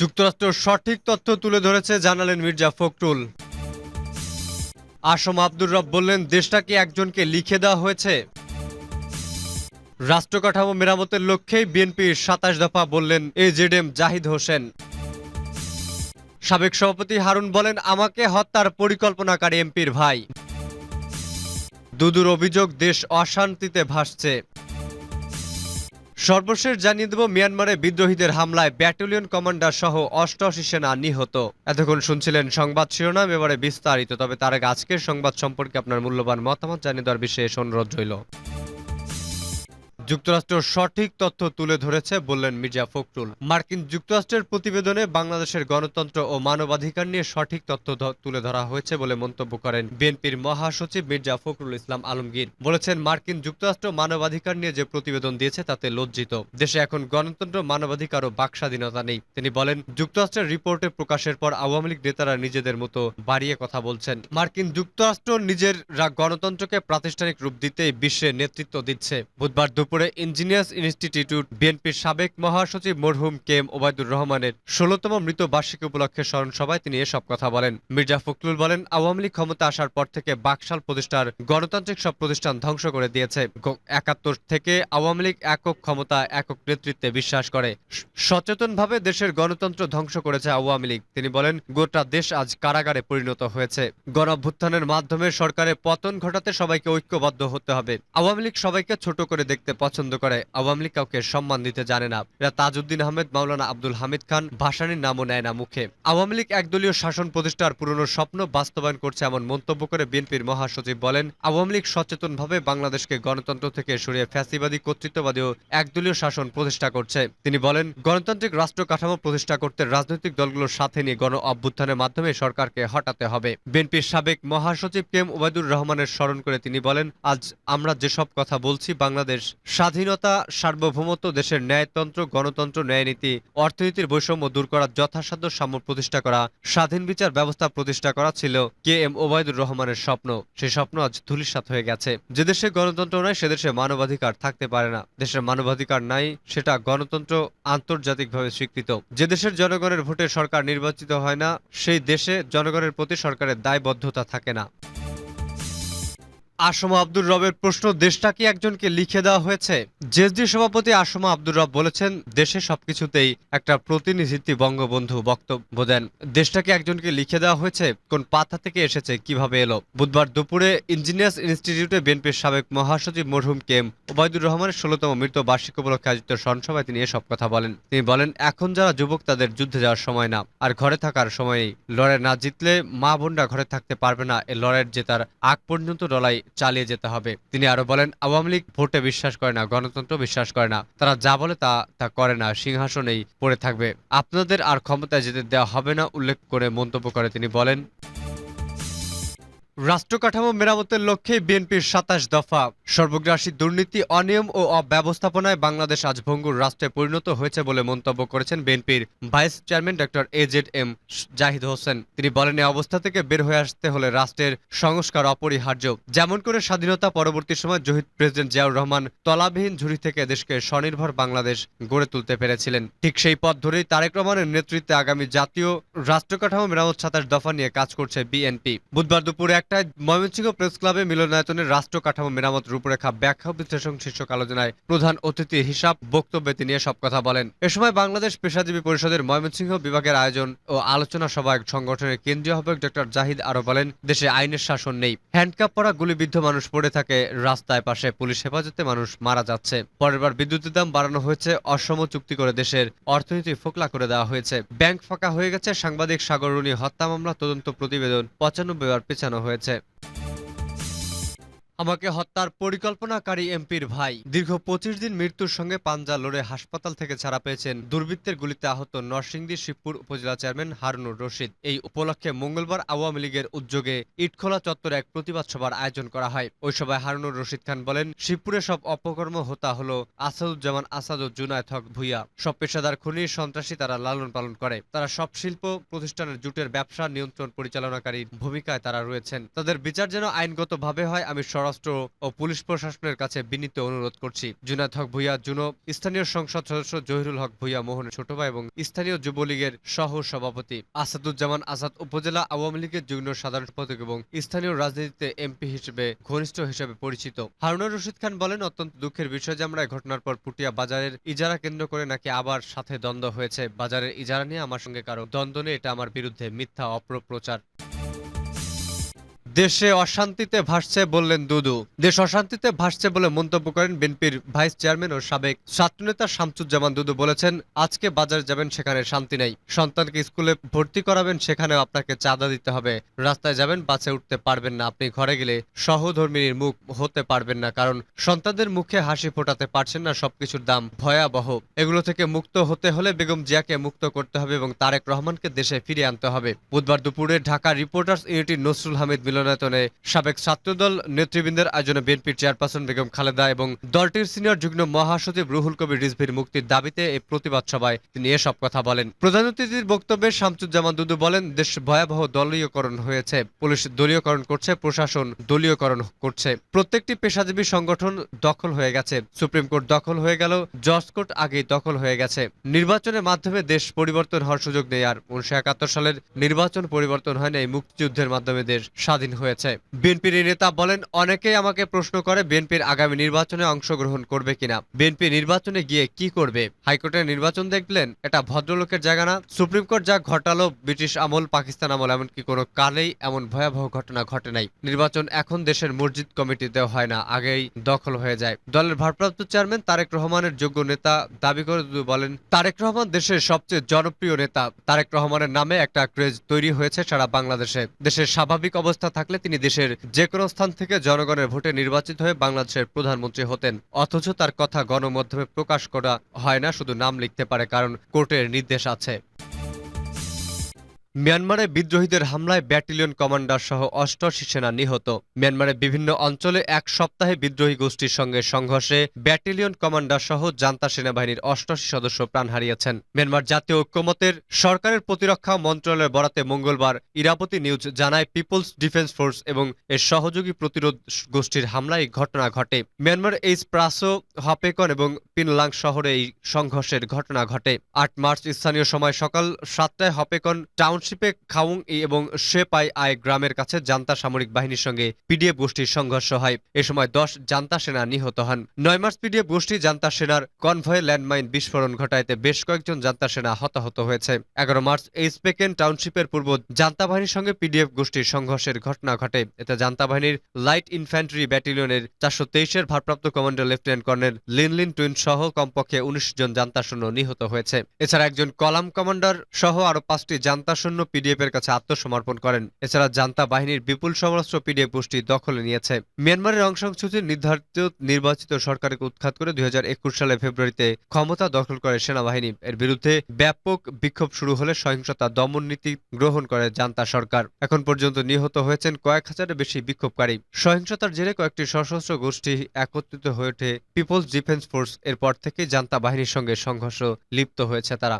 যুক্তরাষ্ট্র সঠিক তথ্য তুলে ধরেছে জানালেন মির্জা ফখরুল। আসম আব্দুর রব বললেন দেশটা কি একজনকে লিখে দেওয়া হয়েছে। রাষ্ট্রকাঠামো মেরামতের লক্ষ্যেই বিএনপির সাতাশ দফা বললেন এজেডএম জাহিদ হোসেন। সাবেক সভাপতি হারুন বলেন, আমাকে হত্যার পরিকল্পনাকারী এমপির ভাই। দুদুর অভিযোগ, দেশ অশান্তিতে ভাসছে। সর্বশেষ জানিয়ে দেব, মিয়ানমারে বিদ্রোহীদের হামলায় ব্যাটালিয়ন কমান্ডার সহ অষ্টআশি সেনা নিহত। এতক্ষণ শুনছিলেন সংবাদ শিরোনাম, এবারে বিস্তারিত। তবে তার আগে আজকের সংবাদ সম্পর্কে আপনার মূল্যবান মতামত জানিয়ে দেওয়ার বিষয়ে অনুরোধ রইল। যুক্তরাষ্ট্র সঠিক তথ্য তুলে ধরেছে, বললেন মির্জা ফখরুল। মার্কিন যুক্তরাষ্ট্রের প্রতিবেদনে বাংলাদেশের গণতন্ত্র ও মানবাধিকার নিয়ে সঠিক তথ্য তুলে ধরা হয়েছে বলে মন্তব্য করেন বিএনপির মহাসচিব মির্জা ফখরুল ইসলাম আলমগীর। বলেছেন, মার্কিন যুক্তরাষ্ট্র মানবাধিকার নিয়ে যে প্রতিবেদন দিয়েছে, তাতে লজ্জিত। দেশে এখন গণতন্ত্র, মানবাধিকার ও বাকস্বাধীনতা নেই। তিনি বলেন, যুক্তরাষ্ট্রের রিপোর্টে প্রকাশের পর আওয়ামী লীগ নেতারা নিজেদের মতো বাড়িয়ে কথা বলছেন। মার্কিন যুক্তরাষ্ট্র নিজের গণতন্ত্রকে প্রাতিষ্ঠানিক রূপ দিতে বিশ্বে নেতৃত্ব দিচ্ছে। বুধবার দুপুরে ইঞ্জিনিয়ার্স ইনস্টিটিউট বিএনপির সাবেক মহাসচিব মরহুম কে এম ওবায়দুর রহমানের ষোলতম মৃত বার্ষিকী উপলক্ষে স্মরণ সভায় তিনি এসব কথা বলেন। মির্জা ফখরুল বলেন, আওয়ামী লীগ ক্ষমতা আসার পর থেকে বাকশাল প্রতিষ্ঠার গণতান্ত্রিক সব প্রতিষ্ঠান ধ্বংস করে দিয়েছে। একাত্তর থেকে আওয়ামী লীগ একক ক্ষমতা, একক নেতৃত্বে বিশ্বাস করে। সচেতনভাবে দেশের গণতন্ত্র ধ্বংস করেছে আওয়ামী লীগ। তিনি বলেন, গোটা দেশ আজ কারাগারে পরিণত হয়েছে। গণঅভ্যুত্থানের মাধ্যমে সরকারের পতন ঘটাতে সবাইকে ঐক্যবদ্ধ হতে হবে। আওয়ামী লীগ সবাইকে ছোট করে দেখতে পছন্দ করে, আওয়ামী লীগ কাউকে সম্মান দিতে জানে না। এরা তাজউদ্দিন আহমেদ, মাওলানা আব্দুল হামিদ খান, ভাসানির নামও নেয় না মুখে। আওয়ামী লীগ একদলীয় শাসন প্রতিষ্ঠার পুরনো স্বপ্ন বাস্তবায়ন করছে এমন মন্তব্য করে বিএনপির মহাসচিব বলেন, আওয়ামী লীগ সচেতনভাবে বাংলাদেশকে গণতন্ত্র থেকে সরিয়ে ফ্যাসিবাদী কর্তৃত্ববাদী ও একদলীয় শাসন প্রতিষ্ঠা করছে। তিনি বলেন, গণতান্ত্রিক রাষ্ট্র কাঠামো প্রতিষ্ঠা করতে রাজনৈতিক দলগুলোর সাথে নিয়ে গণ অভ্যুত্থানের মাধ্যমে সরকারকে হটাতে হবে। বিএনপির সাবেক মহাসচিব কেম ওবায়দুর রহমানের স্মরণ করে তিনি বলেন, আজ আমরা যেসব কথা বলছি, বাংলাদেশ স্বাধীনতা, সার্বভৌমত্ব, দেশের ন্যায়তন্ত্র, গণতন্ত্র, ন্যায়নীতি, অর্থনীতির বৈষম্য দূর করার যথাসাধ্য সাম্য প্রতিষ্ঠা করা, স্বাধীন বিচার ব্যবস্থা প্রতিষ্ঠা করা ছিল কে এম ওবায়দুর রহমানের স্বপ্ন। সেই স্বপ্ন আজ ধূলিসাৎ হয়ে গেছে। যে দেশে গণতন্ত্র নাই, সে দেশে মানবাধিকার থাকতে পারে না। দেশের মানবাধিকার নাই, সেটা গণতন্ত্র আন্তর্জাতিকভাবে স্বীকৃত। যে দেশের জনগণের ভোটে সরকার নির্বাচিত হয় না, সেই দেশে জনগণের প্রতি সরকারের দায়বদ্ধতা থাকে না। আসম আব্দুর রবের প্রশ্ন, দেশটা কি একজনকে লিখে দেওয়া হয়েছে? জেসডি সভাপতি আসম আব্দুর রব বলেছেন, দেশে সবকিছুতেই একটা প্রতিনিধিত্ব বঙ্গবন্ধু বক্তব্য দেন। দেশটাকে একজনকে লিখে দেওয়া হয়েছে? কোন পাতা থেকে এসেছে? কীভাবে এলো? বুধবার দুপুরে ইঞ্জিনিয়ার্স ইনস্টিটিউটে বিএনপির সাবেক মহাসচিব মরহুম কেম ওবায়দুর রহমানের ষোলতম মৃত বার্ষিক উপলক্ষে আয়োজিত স্মরণসভায় তিনি এসব কথা বলেন। তিনি বলেন, এখন যারা যুবক, তাদের যুদ্ধে যাওয়ার সময় না। আর ঘরে থাকার সময়ই। লড়াই না জিতলে মা বোনরা ঘরে থাকতে পারবে না। এ লড়াইয়ের জেতার আগ পর্যন্ত লড়াই চালিয়ে যেতে হবে। তিনি আরও বলেন, আওয়ামী লীগ ভোটে বিশ্বাস করে না, গণতন্ত্র বিশ্বাস করে না। তারা যা বলে তা তা করে না, সিংহাসনেই পড়ে থাকবে। আপনাদের আর ক্ষমতায় যেতে দেওয়া হবে না, উল্লেখ করে মন্তব্য করে তিনি বলেন। রাষ্ট্র কাঠামো মেরামতের লক্ষ্যে বিএনপির সাতাশ দফা। সর্বগ্রাসী দুর্নীতি, অনিয়ম ও অব্যবস্থাপনায় বাংলাদেশ আজ ভঙ্গুর রাষ্ট্রে পরিণত হয়েছে বলে মন্তব্য করেছেন বিএনপির vice chairman doctor A Z M Zahid Hossain. তিনি বলেন এই অবস্থা থেকে বের হয়ে আসতে হলে রাষ্ট্রের সংস্কার অপরিহার্য। যেমন করে স্বাধীনতা পরবর্তী সময় জহিদ প্রেসিডেন্ট জিয়াউর রহমান তলাবিহীন ঝুড়ি থেকে দেশকে স্বনির্ভর বাংলাদেশ গড়ে তুলতে পেরেছিলেন। ঠিক সেই পথ ধরেই তারেক রহমানের নেতৃত্বে আগামী জাতীয় রাষ্ট্রকাঠামো মেরামত সাতাশ দফা নিয়ে কাজ করছে বিএনপি। বুধবার দুপুরে একটায় ময়মনসিংহ প্রেস ক্লাবে মিলনায়তনের রাষ্ট্র কাঠামো মেরামত রূপরেখা ব্যাখ্যা বিশ্লেষণ শীর্ষক আলোচনায় প্রধান অতিথি হিসাব বক্তব্যে তিনি এসব কথা বলেন। এ সময় বাংলাদেশ পেশাজীবী পরিষদের ময়মনসিংহ বিভাগের আয়োজন ও আলোচনা সভায় সংগঠনের কেন্দ্রীয় আহ্বায়ক ডক্টর জাহিদ আরও বলেন, দেশে আইনের শাসন নেই। হ্যান্ডকাপ পরা গুলিবিদ্ধ মানুষ পড়ে থাকে, রাস্তায় পাশে পুলিশ হেফাজতে মানুষ মারা যাচ্ছে। পরের বার বিদ্যুতের দাম বাড়ানো হয়েছে, অসম চুক্তি করে দেশের অর্থনীতি ফোকলা করে দেওয়া হয়েছে। ব্যাংক ফাঁকা হয়ে গেছে, সাংবাদিক সাগর রুনি হত্যা মামলা, তদন্ত প্রতিবেদন পঁচানব্বই বার পেছানো হয়েছে। that's it. আমাকে হত্যার পরিকল্পনাকারী এমপির ভাই। দীর্ঘ পঁচিশ দিন মৃত্যুর সঙ্গে পাঞ্জা লড়ে হাসপাতাল থেকে ছাড়া পেয়েছেন দুর্বৃত্তের গুলিতে আহত নরসিংদী শিবপুর উপজেলা চেয়ারম্যান হারুনুর রশিদ। এই উপলক্ষে মঙ্গলবার আওয়ামী লীগের উদ্যোগে ইটখোলা চত্বরে এক প্রতিবাদ সভার আয়োজন করা হয়। ওই সভায় হারুনুর রশিদ খান বলেন, শিবপুরে সব অপকর্ম হতা হলো আসাদুজ্জামান আসাদ ও জুনায়দ হক ভুইয়া। সব পেশাদার খুনি, সন্ত্রাসী তারা লালন পালন করে। তারা সব শিল্প প্রতিষ্ঠানের জুটের ব্যবসা, নিয়ন্ত্রণ পরিচালনাকারী ভূমিকায় তারা রয়েছেন। তাদের বিচার যেন আইনগতভাবে হয়, আমি সরব স্বরাষ্ট্র ও পুলিশ প্রশাসনের কাছে বিনীত অনুরোধ করছি। জুনায়দ হক ভুইয়া, জুনো, স্থানীয় সংসদ সদস্য জহিরুল হক ভুইয়া মোহনের ছোট ভাই এবং স্থানীয় যুবলীগের সহ সভাপতি আসাদুজ্জামান আজাদ উপজেলা আওয়ামী লীগের যুগ্ম সাধারণ সম্পাদক এবং স্থানীয় রাজনীতিতে এমপি হিসেবে ঘনিষ্ঠ হিসেবে পরিচিত। হারুনুর রশিদ খান বলেন, অত্যন্ত দুঃখের বিষয় যে আমরা ঘটনার পর পুটিয়া বাজারের ইজারা কেন্দ্র করে নাকি আবার সাথে দ্বন্দ্ব হয়েছে। বাজারের ইজারা নিয়ে আমার সঙ্গে কারও দ্বন্দ্ব নেই, এটা আমার বিরুদ্ধে মিথ্যা অপপ্রচার দেশে অশান্তিতে ভাসছে বললেন দুদু। দেশ অশান্তিতে ভাসছে বলে মন্তব্য করেন বিএনপির ভাইস চেয়ারম্যান ও সাবেক ছাত্রনেতা শামসুজ্জামান দুদু বলেছেন, আজকে বাজার যাবেন সেখানে শান্তি নেই। সন্তানকে স্কুলে ভর্তি করাবেন সেখানেও আপনাকে চাঁদা দিতে হবে। রাস্তায় যাবেন, বাসে উঠতে পারবেন না। আপনি ঘরে গেলে সহধর্মিনীর মুখ হতে পারবেন না কারণ সন্তানদের মুখে হাসি ফোটাতে পারছেন না সবকিছুর দাম ভয়াবহ। এগুলো থেকে মুক্ত হতে হলে বেগম জিয়াকে মুক্ত করতে হবে এবং তারেক রহমানকে দেশে ফিরিয়ে আনতে হবে। বুধবার দুপুরে ঢাকা রিপোর্টার্স ইউনিটির নসরুল হামিদ মিলনায়তনে সাবেক ছাত্রদল নেতৃবৃন্দের আয়োজনে বিএনপির চেয়ারপারসন বেগম খালেদা এবং দলটির সিনিয়র যুগ্ম মহাসচিব রুহুল কবির রিজভির মুক্তির দাবিতে এই প্রতিবাদ সভায় তিনি এসব কথা বলেন। প্রধান অতিথির বক্তব্যে শামসুজ্জামান দুদু বলেন, দেশ ভয়াবহ দলীয়করণ হয়েছে। পুলিশ দলীয়করণ করছে, প্রশাসন দলীয়করণ করছে। প্রত্যেকটি পেশাজীবী সংগঠন দখল হয়ে গেছে। সুপ্রিম কোর্ট দখল হয়ে গেল, জজ কোর্ট আগেই দখল হয়ে গেছে। নির্বাচনের মাধ্যমে দেশ পরিবর্তন হওয়ার সুযোগ নেই। আর উনিশশো একাত্তর সালের নির্বাচন পরিবর্তন হয় না, এই মুক্তিযুদ্ধের মাধ্যমে দেশ স্বাধীন হয়েছে। বিএনপির নেতা বলেন, অনেকেই আমাকে প্রশ্ন করে বিএনপির আগামী নির্বাচনে অংশগ্রহণ করবে কিনা। বিএনপি নির্বাচনে গিয়ে কি করবে? হাইকোর্টের নির্বাচন দেখলেন, এটা ভদ্রলোকের জায়গা না। সুপ্রিম কোর্ট যা ঘটালো, ব্রিটিশ আমল, পাকিস্তান আমল, এমনকি কোনো কালেই এমন ভয়াবহ ঘটনা ঘটে নাই। নির্বাচন এখন দেশের মসজিদ কমিটিতেও হয় না, আগেই দখল হয়ে যায়। দলের ভারপ্রাপ্ত চেয়ারম্যান তারেক রহমানের যোগ্য নেতা দাবি করে বলেন, তারেক রহমান দেশের সবচেয়ে জনপ্রিয় নেতা। তারেক রহমানের নামে একটা ক্রেজ তৈরি হয়েছে সারা বাংলাদেশে। দেশের স্বাভাবিক অবস্থা থাকলে তিনি দেশের যে কোনো স্থান থেকে জনগণের ভোটে নির্বাচিত হয়ে বাংলাদেশের প্রধানমন্ত্রী হতেন। অথচ তার কথা গণমাধ্যমে প্রকাশ করা হয় না, শুধু নাম লিখতে পারে, কারণ কোর্টের নির্দেশ আছে। মিয়ানমারে বিদ্রোহীদের হামলায় ব্যাটালিয়ন কমান্ডার সহ অষ্টআশি সেনা নিহত। মিয়ানমারের বিভিন্ন অঞ্চলে এক সপ্তাহে বিদ্রোহী গোষ্ঠীর সঙ্গে সংঘর্ষে ব্যাটালিয়ন কমান্ডার সহ জান্তা সেনাবাহিনীর অষ্টআশি সদস্য প্রাণ হারিয়েছেন। মিয়ানমার জাতীয় ঐক্যমতের সরকারের প্রতিরক্ষা মন্ত্রণালয়ের বরাতে মঙ্গলবার ইরাপতি নিউজ জানায় পিপলস ডিফেন্স ফোর্স এবং এর সহযোগী প্রতিরোধ গোষ্ঠীর হামলায় ঘটনা ঘটে। মিয়ানমার এইচ প্রাসো, হপেকন এবং পিনলাং শহরে এই সংঘর্ষের ঘটনা ঘটে। আট মার্চ স্থানীয় সময় সকাল সাতটায় হপেকন টাউনশিপে খাউং এবং শেপাই আই গ্রামের কাছে জান্তা সামরিক বাহিনীর সঙ্গে পিডিএফ গোষ্ঠীর সংঘর্ষ হয়। এ সময় দশ জান্তা সেনা নিহত হন। নয় মার্চ পিডিএফ গোষ্ঠী জান্তা সেনার কনভয়ে ল্যান্ডমাইন বিস্ফোরণ ঘটাইতে বেশ কয়েকজন জান্তা সেনা হতাহত হয়েছে। এগারো মার্চ এইচপেকেন টাউনশিপের পূর্ব জান্তা বাহিনীর সঙ্গে পিডিএফ গোষ্ঠীর সংঘর্ষের ঘটনা ঘটে। এতে জান্তা বাহিনীর লাইট ইনফ্যান্ট্রি ব্যাটালিয়নের চারশো তেইশের ভারপ্রাপ্ত commander lieutenant colonel Linlin Twin সহ কমপক্ষে উনিশ জন জান্তা সৈন্য নিহত হয়েছে। এছাড়া একজন কলাম কমান্ডার সহ আরও পাঁচটি জান্তা সৈন্য পিডিএফ এর কাছে আত্মসমর্পণ করেন। এছাড়া জান্তা বাহিনীর বিপুল সমরাস্ত্র পিডিএফ গোষ্ঠী দখলে নিয়েছে। মিয়ানমারের অং সান নির্ধারিত নির্বাচিত সরকারকে উৎখাত করে দুই সালে ফেব্রুয়ারিতে ক্ষমতা দখল করে সেনাবাহিনী। এর বিরুদ্ধে ব্যাপক বিক্ষোভ শুরু হলে সহিংসতা দমন নীতি গ্রহণ করে জান্তা সরকার। এখন পর্যন্ত নিহত হয়েছেন কয়েক হাজারের বেশি বিক্ষোভকারী। সহিংসতার জেরে কয়েকটি সশস্ত্র গোষ্ঠী একত্রিত হয়ে ওঠে পিপলস ডিফেন্স ফোর্স। এরপর থেকে জান্তা বাহিনীর সঙ্গে সংঘর্ষ লিপ্ত হয়েছে তারা।